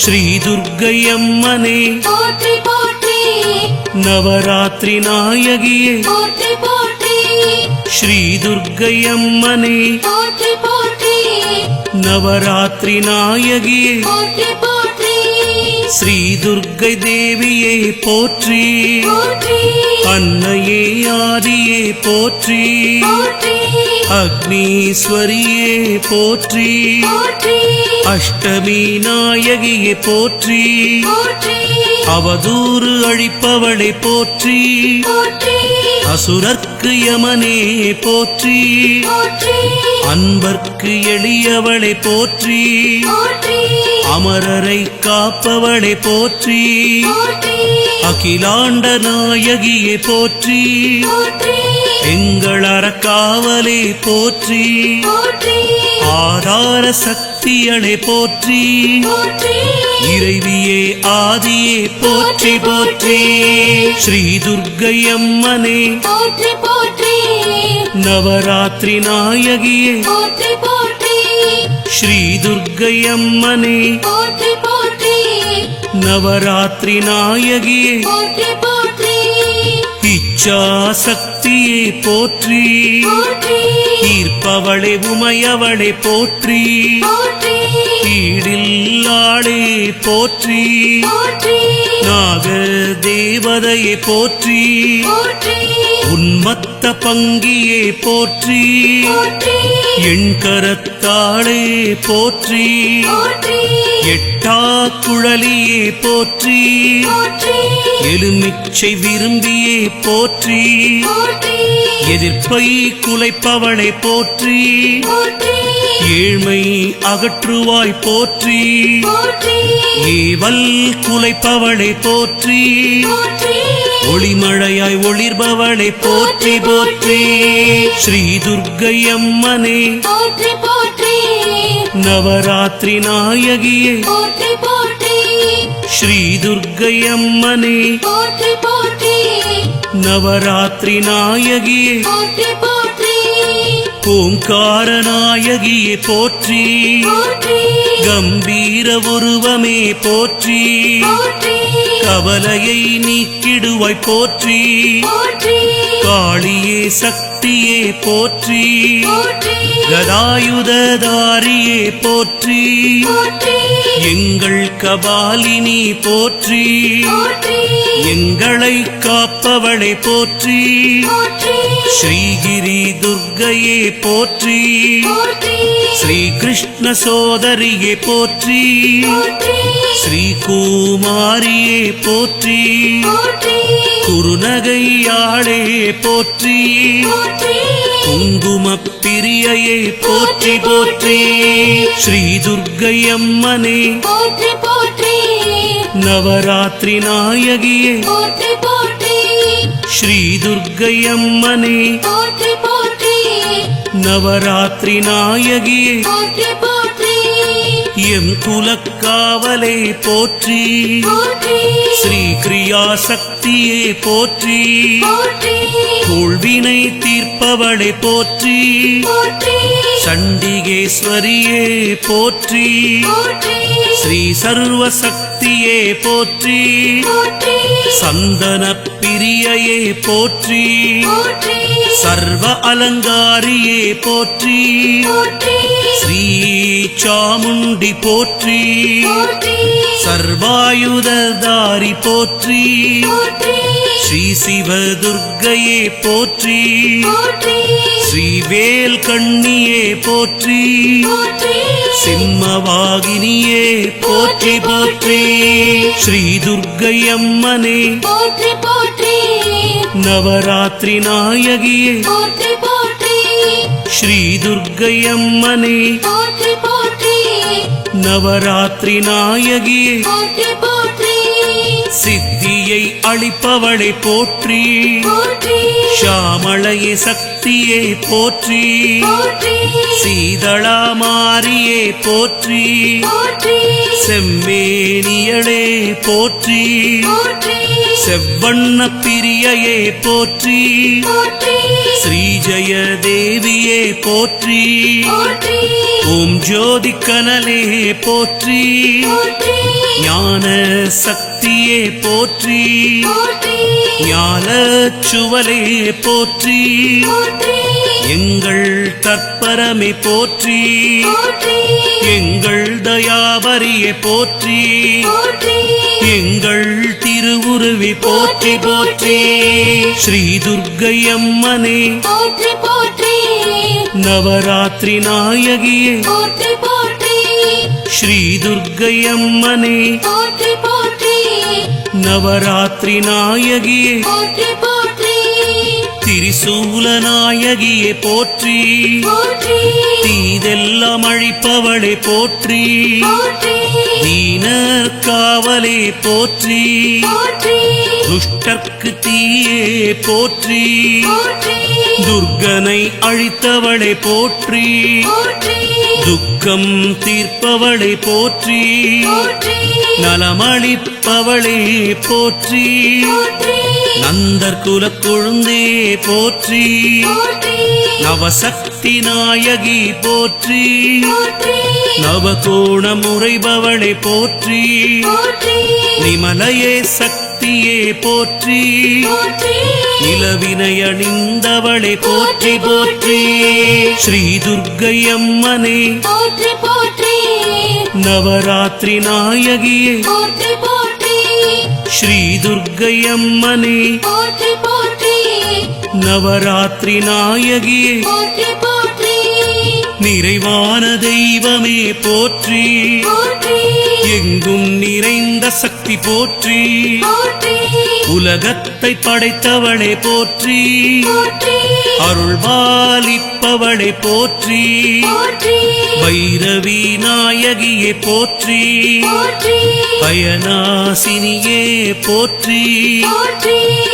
ஸ்ரீ துர்க்கையம்மனே போற்றி போற்றி. நவராத்திரி நாயகியே. போற்றி போற்றி. ஸ்ரீ துர்க்கையம்மனே போற்றி போற்றி. நவராத்திரி நாயகியே. போற்றி போற்றி. ஸ்ரீ துர்க்கை தேவியே போற்றி. போற்றி. அன்னையே ஆதியே போற்றி. அக்னீஸ்வரியே போற்றி. அஷ்டமி நாயகியே போற்றி. அவதூறு அழிப்பவளை போற்றி. அசுரர்க்கு யமனே போற்றி. அன்பர்க்கு எளியவளை போற்றி. அமரரை காப்பவளை போற்றி. போற்றி. அகிலாண்ட நாயகியே போற்றி போற்றி. எங்கள் அறக்காவலே போற்றி போற்றி. ஆதார சக்தியளை போற்றி இறைவியே ஆதியே போற்றி போற்றி ஸ்ரீ துர்க்கையம்மனே நவராத்திரி நாயகியே ஸ்ரீ துர்க்கையம்மனே நவராத்திரி நாயகியே போற்றி போற்றி. இச்சா சக்தியே போற்றி. ஈர்ப்பவளை உமையவளை போற்றி. ஈடில்லாளே போற்றி. நாக தேவதையை போற்றி. உன்மத்த பங்கியே போற்றி. போற்றி. எண் கரத்தாளே போற்றி. எட்டா குழலியே போற்றி. எலுமிச்சை விரும்பியே போற்றி. எதிர்ப்பை குலைப்பவளை போற்றி. ஏழ்மை அகற்றுவாய் போற்றி. ஏவல் குலைப்பவளை போற்றி. ஒளிமழையாய் ஒளிர்பவளை போற்றி போற்றி ஸ்ரீ போற்றி. போற்றி நவராத்திரி நாயகியே. ஸ்ரீ போற்றி. போற்றி நவராத்திரி நாயகியே. போற்றி போற்றி. ஓங்கார நாயகியே போற்றி. கம்பீர உருவமே போற்றி. கவலையை நீக்கிடுவாய் போற்றி. காளியே சக்தியே போற்றி. கதாயுததாரியே போற்றி. எங்கள் கபாலினி போற்றி. எங்களை காப்பவளை போற்றி. ஸ்ரீகிரி துர்க்கையே போற்றி. போற்றி. ஸ்ரீ கிருஷ்ண சோதரியே போற்றி. போற்றி. ஸ்ரீ குமாரியே போற்றி குருநகையாளே போற்றி. போற்றி. குங்குமப் பிரியையே போற்றி போற்றி ஸ்ரீ துர்க்கையம்மனே போற்றி போற்றி. நவராத்திரி நாயகியே. போற்றி போற்றி. ஸ்ரீ துர்க்கையம்மனே போற்றி போற்றி. நவராத்திரி நாயகியே. போற்றி எம் குலக்காவலே போற்றி. ஸ்ரீ கிரியா சக்தியே போற்றி. தோல்வினை தீர்ப்பவளை போற்றி. சண்டிகேஸ்வரியே போற்றி. ஸ்ரீ சர்வ சக்தியே போற்றி. சந்தன பிரியையே போற்றி. சர்வ அலங்காரியே போற்றி. ஸ்ரீ சாமுண்டி போற்றி. சர்வாயுததாரி போற்றி. ஸ்ரீ சிவ துர்க்கையே போற்றி. ஸ்ரீவேல் கண்ணியே போற்றி. போற்றி. சிம்மவாகினியே போற்றி போற்றி. ஸ்ரீ துர்க்கையம்மனே போற்றி போற்றி. நவராத்திரி நாயகியே. போற்றி போற்றி. ஸ்ரீ துர்க்கையம்மனே போற்றி போற்றி. நவராத்திரி நாயகியே. போற்றி போற்றி. சித்தியை அளிப்பவளை போற்றி. ஷாமளையே சக்தியே போற்றி. சீதளா மாரியே போற்றி. செம்மேனியளே போற்றி. செவ்வண்ண பிரியையே போற்றி. போற்றி. ஸ்ரீ ஜெய தேவியே போற்றி. ஓம் ஜோதி கனலே போற்றி. ஞான சக்தியே போற்றி. போற்றி. ஞானச் சுவலே போற்றி. எங்கள் தற்பரமே போற்றி. எங்கள் தயாபரியே போற்றி. போற்றி. எங்கள் திருவுருவி போற்றி போற்றி ஸ்ரீ துர்க்கையம்மனே போற்றி போற்றி. நவராத்திரி நாயகியே. போற்றி போற்றி. ஸ்ரீ துர்க்கையம்மனே போற்றி போற்றி நவராத்திரி நாயகியே போற்றி போற்றி திரிசூல நாயகியே போற்றி. தீதெல்லாம் அழிப்பவளே போற்றி. தீனர் காவலே போற்றி. துஷ்டர்க்கு தீயே போற்றி. துர்கனை அழித்தவளை போற்றி. துக்கம் தீர்ப்பவளை போற்றி. நலமளிப்பவளே போற்றி. போற்றி. நந்தர் குலக் கொழுந்தே போற்றி. நவசக்தி நாயகி போற்றி. நவகோண முறைபவளை போற்றி. நிமலையே சக்தியே போற்றி. நிலவினை அணிந்தவளை போற்றி போற்றி ஸ்ரீ துர்க்கையம்மனே நவராத்திரி நாயகியே. ஸ்ரீ துர்க்கையம்மனே போற்றி போற்றி. நவராத்திரி நாயகியே. நிறைவான தெய்வமே போற்றி. எங்கும் நிறைந்த சக்தி போற்றி. உலகத்தை படைத்தவளே போற்றி. அருள்பாலிப்பவளை போற்றி. பைரவி நாயகியே போற்றி. பயனாசினியே போற்றி.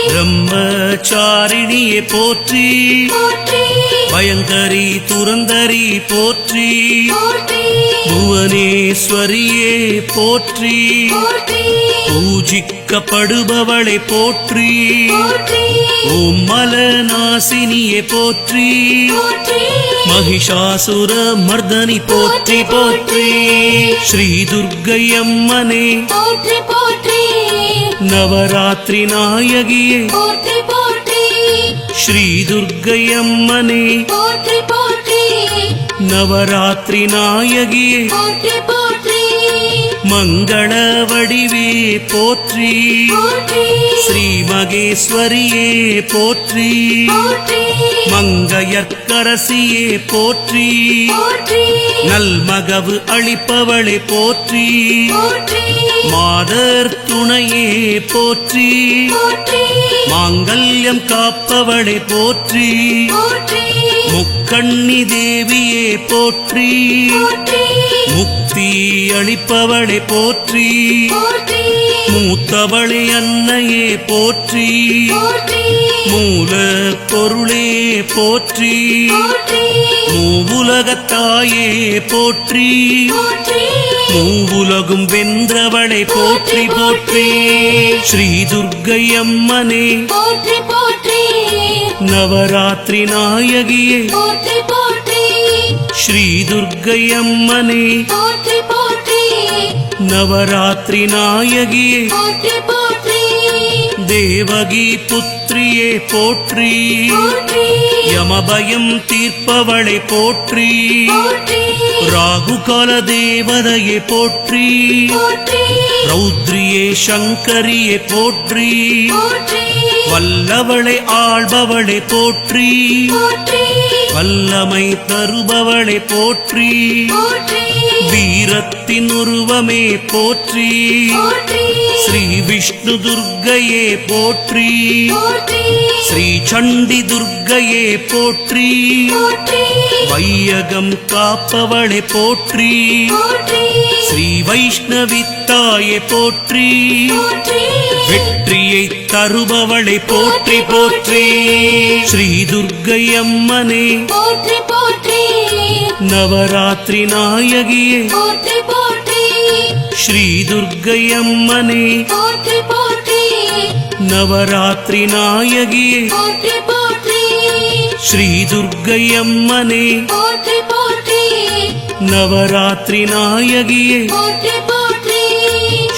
பிரம்மச்சாரிணியே போற்றி. போற்றி. பயங்கரி துரந்தரி போற்றி. புவனேஸ்வரியே போற்றி. பூஜிக்கப்படுபவளை போற்றி. ஓம் மலநாசினியே போற்றி. மகிஷாசுர மர்தனி போற்றி போற்றி ஸ்ரீ துர்க்கையம்மனே போற்றி போற்றி. நவராத்திரி நாயகியே. போற்றி போற்றி. ஸ்ரீ போற்றி போற்றி. நவராத்திரி நாயகியே போற்றி போற்றி. மங்கள வடிவே போற்றி. ஸ்ரீ மகேஸ்வரியே போற்றி. போற்றி. போற்றி. நல்மகவு அளிப்பவளே போற்றி. மாதர் துணையே போற்றி. மாங்கல்யம் காப்பவளே போற்றி. முக்கண்ணி தேவியே போற்றி. முக்தி அளிப்பவளே போற்றி. மூத்தவளே அன்னையே போற்றி. மூல பொருளே போற்றி. மூவுலகத்தாயே போற்றி. மூவுலகும் வென்றவளை போற்றி போற்றி ஸ்ரீ துர்க்கையம்மனே போற்றி போற்றி. நவராத்திரி நாயகியே. போற்றி போற்றி. ஸ்ரீ துர்க்கையம்மனே போற்றி போற்றி. நவராத்திரி நாயகியே. போற்றி தேவகி புத்திரியே போற்றி யமபயம் தீர்ப்பவளை போற்றி ராகுகால தேவதையே போற்றி ரௌத்ரியே சங்கரியே போற்றி வல்லவளை ஆள்பவளை போற்றி வல்லமை தருபவளை போற்றி போற்றி வீரத்தின் உருவமே போற்றி. ஸ்ரீ விஷ்ணு துர்க்கையே போற்றி. ஸ்ரீ சண்டி துர்க்கையே போற்றி. வையகம் காப்பவளை போற்றி. ஸ்ரீ வைஷ்ணவித்தாயே போற்றி. வெற்றியை தருபவளை போற்றி போற்றி ஸ்ரீ துர்க்கையம்மனே போற்றி போற்றி. நவராத்திரி நாயகியே போற்றி போற்றி. ஸ்ரீ துர்க்கையம்மனே போற்றி போற்றி. நவராத்திரி நாயகியே போற்றி போற்றி. ஸ்ரீ துர்க்கையம்மனே போற்றி போற்றி. நவராத்திரி நாயகியே போற்றி போற்றி.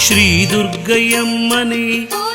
ஸ்ரீ துர்க்கையம்மனே போற்றி